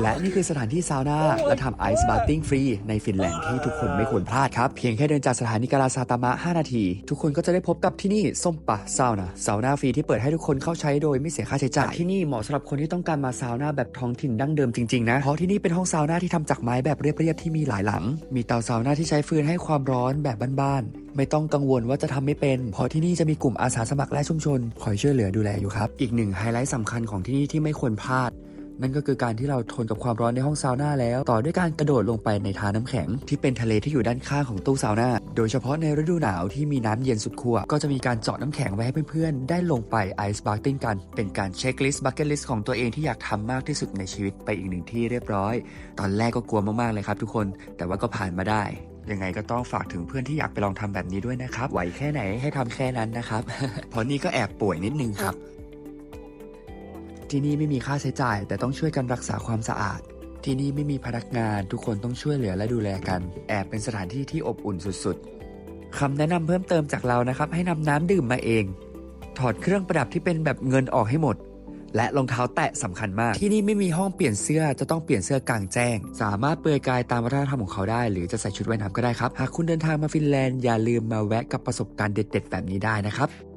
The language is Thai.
และนี่คือสถานที่ซาวน่าและทำไอซ์บาร์ติ้งฟรีในฟินแลนด์ที่ทุกคนไม่ควรพลาดครับ เพียงแค่เดินจากสถานีกาลาซาตามะ 5 นาที ทุกคนก็จะได้พบกับที่นี่ส้มปะซาวน่าซาวน่าฟรีที่เปิดให้ทุกคนเข้าใช้โดยไม่เสียค่าใช้จ่ายที่นี่เหมาะสำหรับคนที่ต้องการมาซาวน่าแบบท้องถิ่นดั้งเดิมจริงๆนะเพราะที่นี่เป็นห้องซาวน่าที่ทำจากไม้แบบเรียบๆที่มีหลายหลัง มีเตาซาวน่าที่ใช้ฟืนให้ความร้อนแบบบ้านๆไม่ต้องกังวลว่าจะทำไม่เป็น เพราะที่นี่จะมีกลุ่มอาสาสมัครและชุมชน คอยช่วยเหลือดูแลอยู่ครับ อีกหนึ่งไฮไลท์สำคัญของที่นี่ที่ไม่ควรพลาด นั่นก็คือการที่เราทนกับความร้อนในห้องซาวน่าแล้ว ต่อด้วยการกระโดดลงไปในท่าน้ำแข็ง ที่เป็นทะเลที่อยู่ด้านข้างของตู้ซาวน่า โดยเฉพาะในฤดูหนาวที่มีน้ำเย็นสุดขั้วก็จะมีการเจาะน้ำแข็งไว้ให้เพื่อนๆ ได้ลงไปไอซ์บาร์ติ้งกัน เป็นการเช็คลิสต์บักเก็ตลิสต์ของตัวเองที่อยากทำมากที่สุดในชีวิตไปอีกหนึ่งที่เรียบร้อย ตอนแรกก็กลัวมากๆเลยครับทุกคน แต่ว่าก็ผ่านมาได้ยังไงก็ต้องฝากถึงเพื่อนที่อยากไปลองทำแบบนี้ด้วยนะครับ ไหวแค่ไหนให้ทำแค่นั้นนะครับ เพราะนี่ก็แอบป่วยนิดนึงครับ ที่นี่ไม่มีค่าใช้จ่าย แต่ต้องช่วยกันรักษาความสะอาด ที่นี่ไม่มีพนักงานทุกคนต้องช่วยเหลือและดูแลกัน แอบเป็นสถานที่ที่อบอุ่นสุดๆคำแนะนำเพิ่มเติมจากเรานะครับ ให้นำน้ำดื่มมาเอง ถอดเครื่องประดับที่เป็นแบบเงินออกให้หมดและรองเท้าแตะสำคัญมาก ที่นี่ไม่มีห้องเปลี่ยนเสื้อจะต้องเปลี่ยนเสื้อกลางแจ้ง สามารถเปลือยกายตามวัฒนธรรมของเขาได้ หรือจะใส่ชุดว่ายน้ำก็ได้ครับ หากคุณเดินทางมาฟินแลนด์อย่าลืมมาแวะกับประสบการณ์เด็ด ๆ แบบนี้ได้นะครับ